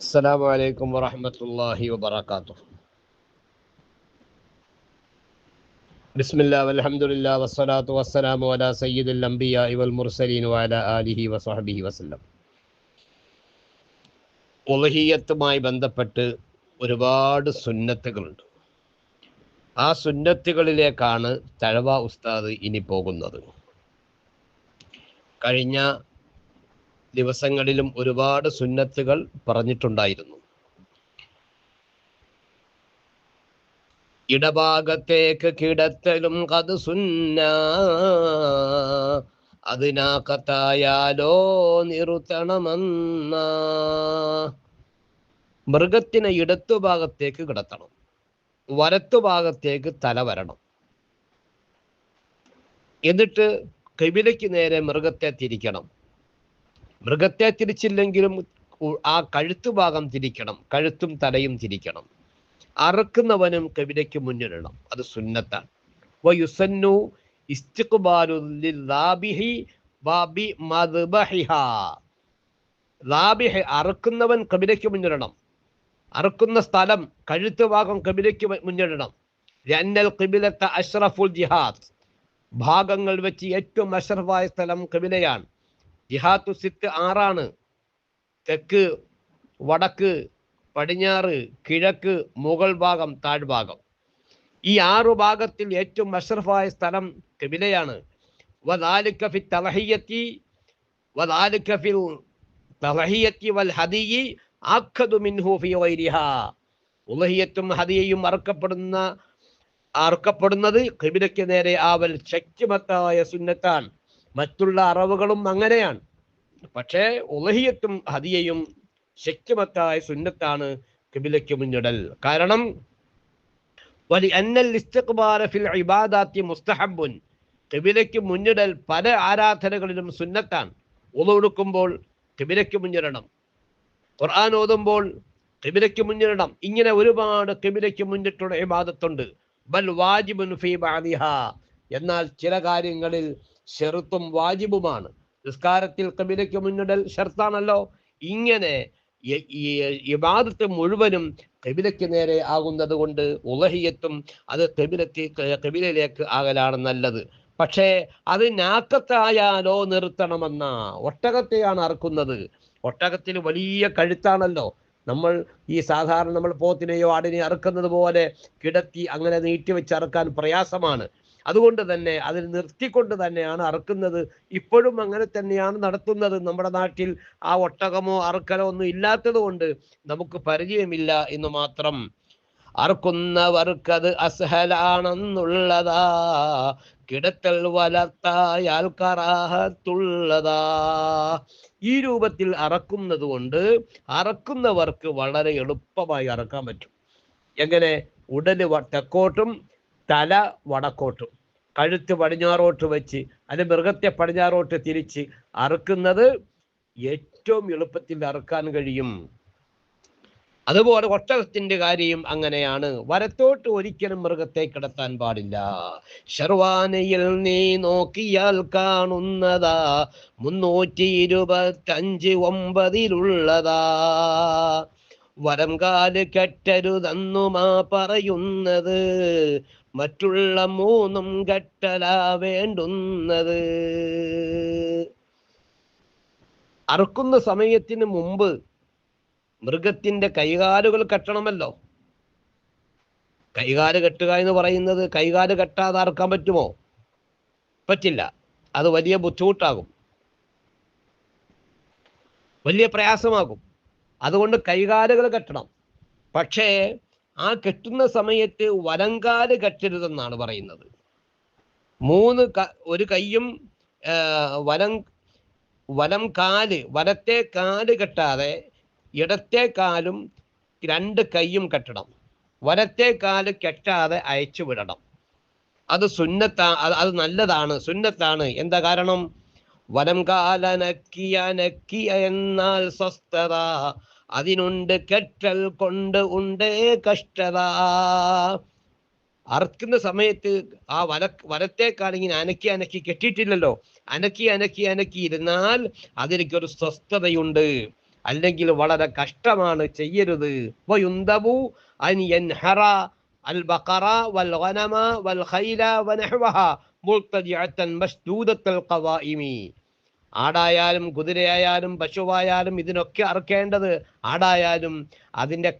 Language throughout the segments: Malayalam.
السلام عليكم ورحمة الله وبركاته بسم الله والحمد لله والصلاة والسلام على سيد الأنبياء والمرسلين وعلى آله وصحبه وسلم ഉലഹിയത്തുമായി ബന്ധപ്പെട്ട് ഒരുപാട് സുന്നത്തുകളുണ്ട് ആ സുന്നത്തുകളിലേക്കാണ് തഴവ ഉസ്താദ് ഇനി പോകുന്നത് കഴിഞ്ഞ ദിവസങ്ങളിലും ഒരുപാട് സുന്നത്തുകൾ പറഞ്ഞിട്ടുണ്ടായിരുന്നു. ഇടഭാഗത്തേക്ക് കിടത്തലും കത് സുന്ന അതിനാക്കത്തായാലോ നിറുത്തണമെന്ന. മൃഗത്തിനെ ഇടത്തു ഭാഗത്തേക്ക് കിടത്തണം വലത്തു ഭാഗത്തേക്ക് തല വരണം. എന്നിട്ട് കബിലയ്ക്ക് നേരെ മൃഗത്തെ തിരിക്കണം. മൃഗത്തെ തിരിച്ചില്ലെങ്കിലും ആ കഴുത്ത് ഭാഗം തിരിക്കണം. കഴുത്തും തലയും തിരിക്കണം. അറക്കുന്നവനും കവിതയ്ക്ക് മുന്നിലിടണം. അത് സുന്നത്താണ്. വയുസന്നു അറുക്കുന്നവൻ കബിലയ്ക്ക് മുന്നിടണം അറുക്കുന്ന സ്ഥലം കഴുത്ത് ഭാഗം കബിലയ്ക്ക് മുന്നിടണം കിബിലത്തെ അഷ്റഫുൽ ജിഹാദ്. ഭാഗങ്ങൾ വെച്ച് ഏറ്റവും അഷ്റഫായ സ്ഥലം കബിലയാണ് ജിഹാത്തു സിത്ത് ആറാണ്. തെക്ക് വടക്ക് പടിഞ്ഞാറ് കിഴക്ക് മുകൾ ഭാഗം താഴ്ഭാഗം ഈ ആറു ഭാഗത്തിൽ ഏറ്റവും അഷ്റഫായ സ്ഥലം കബിലയാണ്. ഉലഹിയത്തും ഹദിയയും അറുക്കപ്പെടുന്ന അറുക്കപ്പെടുന്നത് കബിലയ്ക്ക് നേരെ ആവൽ ശക്തിമത്തായ സുന്നത്താൻ മറ്റുള്ള അറവുകളും അങ്ങനെയാണ്. പക്ഷേ ഉലഹിയത്തും ഹദിയയും ശക്തിമത്തായ സുന്നത്താണ് കിബിലയ്ക്ക് മുന്നിടൽ. കാരണം വലി അന്നൽ ഫിൽ ഇബാദാത്തി മുസ്തഹബുൻ കിബിലയ്ക്ക് മുന്നിടൽ പല ആരാധനകളിലും സുന്നത്താണ്. ഉളവെടുക്കുമ്പോൾ കിബിലയ്ക്ക് മുന്നിടണം. ഖുർആൻ ഓതുമ്പോൾ കിബിലയ്ക്ക് മുന്നിടണം. ഇങ്ങനെ ഒരുപാട് കിബിലയ്ക്ക് മുന്നിട്ടുള്ള ഇബാദത്തുണ്ട്. ബൽ വാജിബുൻ ഫീ ബാദിഹ എന്നാൽ ചില കാര്യങ്ങളിൽ ഷെറുത്തും വാജിബുമാണ്. നിസ്കാരത്തിൽ കബിലയ്ക്ക് മുന്നിടൽ ഷർത്താണല്ലോ. ഇങ്ങനെ ഇബാദത്ത് മുഴുവനും കബിലയ്ക്ക് നേരെ ആകുന്നത് കൊണ്ട് ഉലഹിയത്തും അത് കബിലത്തി കബിലയിലേക്ക് ആകലാണ് നല്ലത്. പക്ഷേ അത് നാക്കത്തായാലോ നിർത്തണമെന്ന ഒട്ടകത്തെയാണ് അറക്കുന്നത്. ഒട്ടകത്തിന് വലിയ കഴുത്താണല്ലോ. നമ്മൾ ഈ സാധാരണ നമ്മൾ പോത്തിനെയോ ആടിനെയോ അറുക്കുന്നത് പോലെ കിടത്തി അങ്ങനെ നീട്ടി വെച്ച് അറുക്കാൻ പ്രയാസമാണ്. അതുകൊണ്ട് തന്നെ അതിൽ നിർത്തിക്കൊണ്ട് തന്നെയാണ് അറുക്കുന്നത്. ഇപ്പോഴും അങ്ങനെ തന്നെയാണ് നടത്തുന്നത്. നമ്മുടെ നാട്ടിൽ ആ ഒട്ടകമോ അറുക്കലോ ഒന്നും ഇല്ലാത്തത് കൊണ്ട് നമുക്ക് പരിചയമില്ല എന്ന് മാത്രം. അറുക്കുന്നവർക്കത് അസഹലാണെന്നുള്ളതാ. കിടത്തൽ വളർത്തായാൽ കറാഹത്തുള്ളതാ ഈ രൂപത്തിൽ അറക്കുന്നത് കൊണ്ട് അറക്കുന്നവർക്ക് വളരെ എളുപ്പമായി അറക്കാൻ പറ്റും. എങ്ങനെ? ഉടൽ തെക്കോട്ടും തല വടക്കോട്ട്. കഴുത്ത് പടിഞ്ഞാറോട്ട് വെച്ച് അത് മൃഗത്തെ പടിഞ്ഞാറോട്ട് തിരിച്ച് അറുക്കുന്നത് ഏറ്റവും എളുപ്പത്തിൽ അറുക്കാൻ കഴിയും. അതുപോലെ ഒട്ടകത്തിന്റെ കാര്യം അങ്ങനെയാണ്. വരത്തോട്ട് ഒരിക്കലും മൃഗത്തെ കിടത്താൻ പാടില്ല. ഷർവാനയിൽ നീ നോക്കിയാൽ കാണുന്നതാ മുന്നൂറ്റി ഇരുപത്തഞ്ച് ഒമ്പതിലുള്ളതാ. വരം കാൽ കെട്ടരുതെന്നുമാ പറയുന്നത്. മറ്റുള്ള മൂന്നും കെട്ടലാ വേണ്ടുന്നത്. അറുക്കുന്ന സമയത്തിന് മുമ്പ് മൃഗത്തിന്റെ കൈകാലുകൾ കെട്ടണമല്ലോ. കൈകാൽ കെട്ടുക എന്ന് പറയുന്നത് കൈകാൽ കെട്ടാതെ അറുക്കാൻ പറ്റുമോ? പറ്റില്ല. അത് വലിയ ബുദ്ധിമുട്ടാകും. വലിയ പ്രയാസമാകും. അതുകൊണ്ട് കൈകാലുകൾ കെട്ടണം. പക്ഷേ ആ കെട്ടുന്ന സമയത്ത് വലങ്കാൽ കെട്ടരുതെന്നാണ് പറയുന്നത്. മൂന്ന് ഒരു കൈയും വലം വലം കാൽ വലത്തെ കാൽ കെട്ടാതെ ഇടത്തെ കാലും രണ്ട് കൈയും കെട്ടണം. വലത്തെ കാൽ കെട്ടാതെ അയച്ചു വിടണം. അത് സുന്നത്താ അത് നല്ലതാണ് സുന്നത്താണ്. എന്താ കാരണം? വലം കാലനക്കിയ നക്കിയ എന്നാൽ സ്വസ്ഥത. അതിനുണ്ട് കെട്ടൽ കൊണ്ട് ഉണ്ട് കഷ്ടത. അറുക്കുന്ന സമയത്ത് ആ വല വലത്തേക്കാൾ ഇങ്ങനെ അനക്കി അനക്കി കെട്ടിയിട്ടില്ലല്ലോ. അനക്കി അനക്കി അനക്കി ഇരുന്നാൽ അതിലേക്കൊരു സ്വസ്ഥതയുണ്ട്. അല്ലെങ്കിൽ വളരെ കഷ്ടമാണ് ചെയ്യരുത്. ബഖറ വൽ ഗനമ ആടായാലും കുതിരയായാലും പശുവായാലും ഇതിനൊക്കെ അറുക്കേണ്ടത് ആടായാലും അതിന്റെ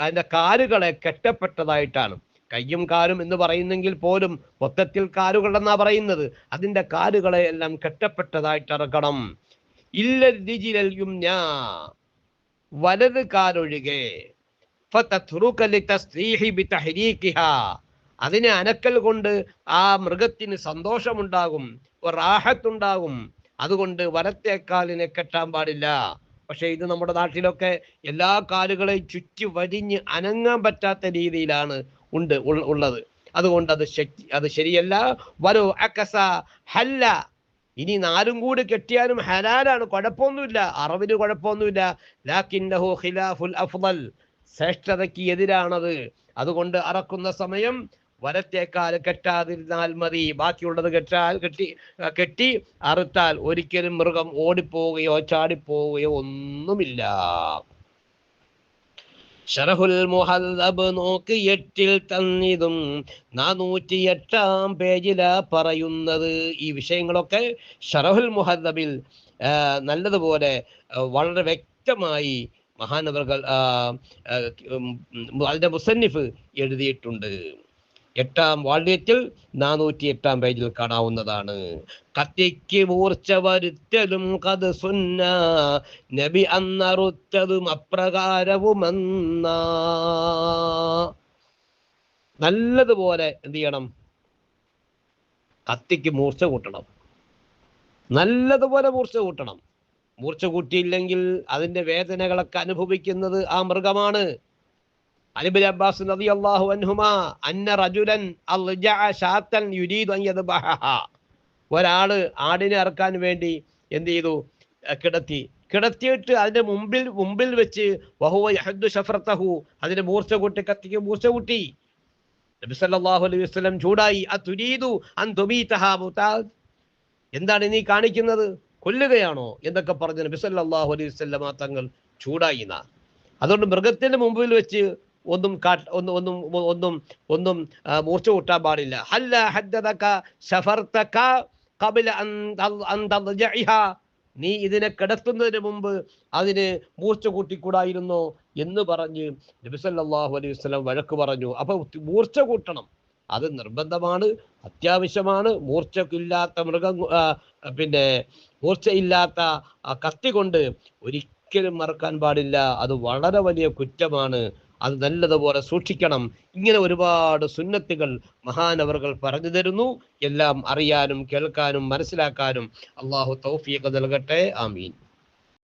അതിന്റെ കാലുകളെ കെട്ടപ്പെട്ടതായിട്ടാണ്. കയ്യും കാലും എന്ന് പറയുന്നെങ്കിൽ പോലും മൊത്തത്തിൽ കാലുകളെന്നാ പറയുന്നത്? അതിന്റെ കാലുകളെ എല്ലാം കെട്ടപ്പെട്ടതായിട്ട് ഇറക്കണം ഇല്ല രിജിലൽ ഞാ വലത് കാലൊഴികെ. അതിനെ അനക്കൽ കൊണ്ട് ആ മൃഗത്തിന് സന്തോഷമുണ്ടാകും റാഹത്തുണ്ടാകും. അതുകൊണ്ട് വലത്തെ കാലിനെ കെട്ടാൻ പാടില്ല. പക്ഷേ ഇത് നമ്മുടെ നാട്ടിലൊക്കെ എല്ലാ കാലുകളെയും ചുറ്റി വരിഞ്ഞ് അനങ്ങാൻ പറ്റാത്ത രീതിയിലാണ് ഉണ്ട് ഉള്ളത്. അതുകൊണ്ട് അത് അത് ശരിയല്ല. വരോ അക്കസ ഹല്ല. ഇനി നാലും കൂടി കെട്ടിയാലും ഹലാലാണ് കുഴപ്പമൊന്നുമില്ല. അറിവിന് കുഴപ്പമൊന്നുമില്ല. ലാക്കിന്നഹു ഖിലാഫുൽ അഫ്ദൽ. ശ്രേഷ്ഠതയ്ക്ക് എതിരാണത്. അതുകൊണ്ട് അറക്കുന്ന സമയം വലത്തേക്കാൽ കെട്ടാതിരുന്നാൽ മതി ബാക്കിയുള്ളത് കെട്ടാൽ കെട്ടി കെട്ടി അറുത്താൽ ഒരിക്കലും മൃഗം ഓടിപ്പോവുകയോ ചാടിപ്പോവുകയോ ഒന്നുമില്ല. ഷറഹുൽ മുഹല്ലബ് നോക്ക് എട്ടിൽ തന്നിതും നാനൂറ്റി എട്ടാം പേജിലാ പറയുന്നത്. ഈ വിഷയങ്ങളൊക്കെ ഷറഹുൽ മുഹല്ലബിൽ നല്ലതുപോലെ വളരെ വ്യക്തമായി മഹാനവർകൾ അതിന്റെ മുസന്നിഫ് എഴുതിയിട്ടുണ്ട്. എട്ടാം വാള്യത്തിൽ നാനൂറ്റി എട്ടാം പേജിൽ കാണാവുന്നതാണ്. കത്തിക്ക് മൂർച്ച വരുത്തലും കത് സുന്ന നബി അന്നറുത്തതും അപ്രകാരവുമെന്ന. നല്ലതുപോലെ എന്ത് ചെയ്യണം? കത്തിക്ക് മൂർച്ച കൂട്ടണം. നല്ലതുപോലെ മൂർച്ച കൂട്ടണം. മൂർച്ച കൂട്ടിയില്ലെങ്കിൽ അതിന്റെ വേദനകളൊക്കെ അനുഭവിക്കുന്നത് ആ മൃഗമാണ്. അലിബിൻ അബ്ബാസ് അള്ളാഹു അൻഹുമാ അന്ന റജുലൻ അൻ യദ്ബഹഹ ഒരാൾ ആടിനെ അറക്കാൻ വേണ്ടി എന്ത് ചെയ്തു? കിടത്തി. കിടത്തിയിട്ട് അതിന്റെ മുമ്പിൽ മുമ്പിൽ വെച്ച് വഹുവ അതിന്റെ മൂർച്ച കൂട്ടി കത്തിക്ക് മൂർച്ച കൂട്ടി. നബി സല്ലല്ലാഹു അലൈഹി വസല്ലം ചൂടായി. അതുരീദു അൻ തുമീതഹാ മുതാദ്. എന്താണ് നീ കാണിക്കുന്നത്? കൊല്ലുകയാണോ? എന്നൊക്കെ പറഞ്ഞ് നബി സല്ലല്ലാഹു അലൈഹി വസല്ലമ തങ്ങൾ ചൂടായി അതുകൊണ്ട് മൃഗത്തിന്റെ മുമ്പിൽ വെച്ച് ഒന്നും ഒന്നും ഒന്നും ഒന്നും ഒന്നും മൂർച്ച കൂട്ടാൻ പാടില്ല. ഹല്ല നീ ഇതിനെ കിടത്തുന്നതിന് മുമ്പ് അതിന് മൂർച്ച കൂട്ടിക്കൂടായിരുന്നോ എന്ന് പറഞ്ഞ് നബിസല്ലാഹു അലൈഹി വസല്ലം വഴക്ക് പറഞ്ഞു. അപ്പൊ മൂർച്ച കൂട്ടണം. അത് നിർബന്ധമാണ് അത്യാവശ്യമാണ്. മൂർച്ചക്കില്ലാത്ത മൃഗം പിന്നെ മൂർച്ചയില്ലാത്ത കത്തി കൊണ്ട് ഒരിക്കലും മറക്കാൻ പാടില്ല. അത് വളരെ വലിയ കുറ്റമാണ്. അത് നല്ലതുപോലെ സൂക്ഷിക്കണം. ഇങ്ങനെ ഒരുപാട് സുന്നത്തുകൾ മഹാനവറുകൾ പറഞ്ഞു തരുന്നു. എല്ലാം അറിയാനും കേൾക്കാനും മനസ്സിലാക്കാനും അള്ളാഹു തൗഫീഖ് നൽകട്ടെ. ആമീൻ.